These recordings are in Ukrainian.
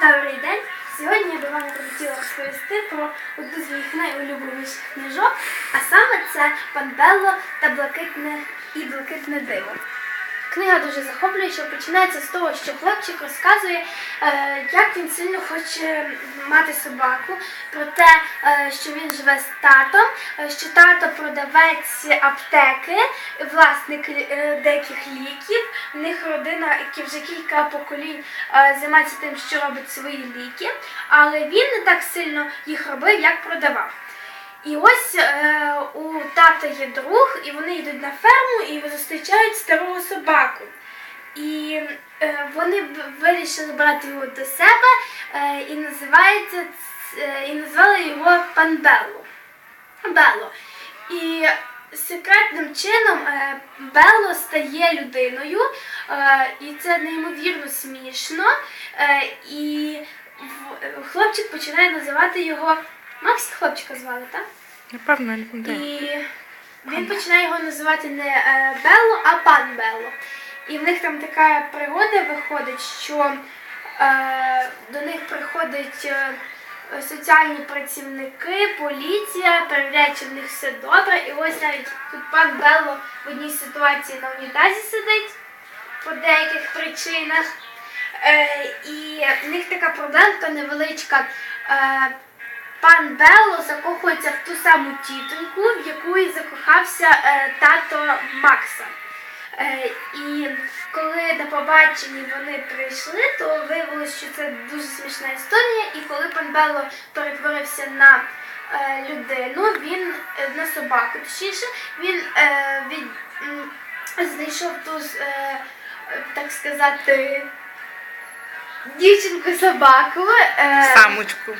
Добрий день! Сьогодні я би вам хотіла розповісти про одну з моїх найулюбленіших книжок, а саме це «Панбелло та блакитне і блакитне диво. Книга дуже захоплююча, починається з того, що хлопчик розказує, е, як він сильно хоче мати собаку, про те, е, що він живе з татом, е, що тато продавець аптеки, власник деяких ліків. В них родина, які вже кілька поколінь займається тим, що робить свої ліки, але він не так сильно їх робив, як продавав. І ось у тата є друг, і вони йдуть на ферму і зустрічають старого собаку. І е, вони вирішили брати його до себе е, і називається е, і назвали його пан Белло. Белло. І секретним чином е, Белло стає людиною, е, і це неймовірно смішно. Е, і в- е, хлопчик починає називати його. Максі хлопчика звали, так? Напевно, не. І він починає його називати не е, Белло, а пан Белло. І в них там така пригода виходить, що е, до них приходять е, соціальні працівники, поліція, перевіряють, чи в них все добре. І ось навіть тут пан Белло в одній ситуації на унітазі сидить по деяких причинах. Е, і в них така проблемка невеличка. Е, Пан Белло закохується в ту саму тітоньку, в яку і закохався е, тато Макса. Е, і коли на побаченні вони прийшли, то виявилося, що це дуже смішна історія. І коли пан Белло перетворився на е, людину, він е, на собаку, точніше, він е, від, м, знайшов ту, е, е, так сказати, дівчинку собаку. Е, Самочку.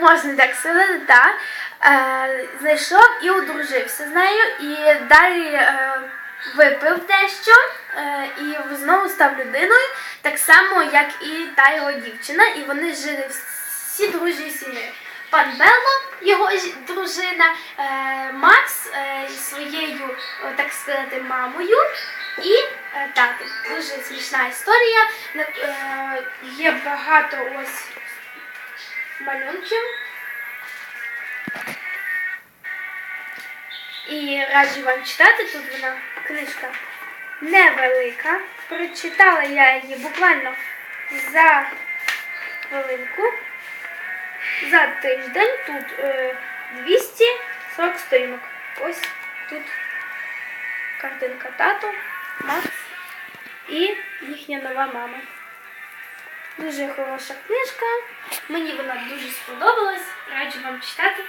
Можна так сказати, так. Е, знайшов і одружився з нею, і далі е, випив дещо е, і знову став людиною, так само, як і та його дівчина, і вони жили всі дружні сім'ї. Пан Белло, його дружина, е, Макс е, своєю, так сказати, мамою і е, татом. Дуже смішна історія. Е, є багато ось малюнків. І раджу вам читати. Тут вона книжка невелика. Прочитала я її буквально за хвилинку. За тиждень тут е, 240 сторінок. Ось тут картинка тато, Макс і їхня нова мама. Дуже хороша книжка. Мені вона дуже сподобалась. Раджу вам читати.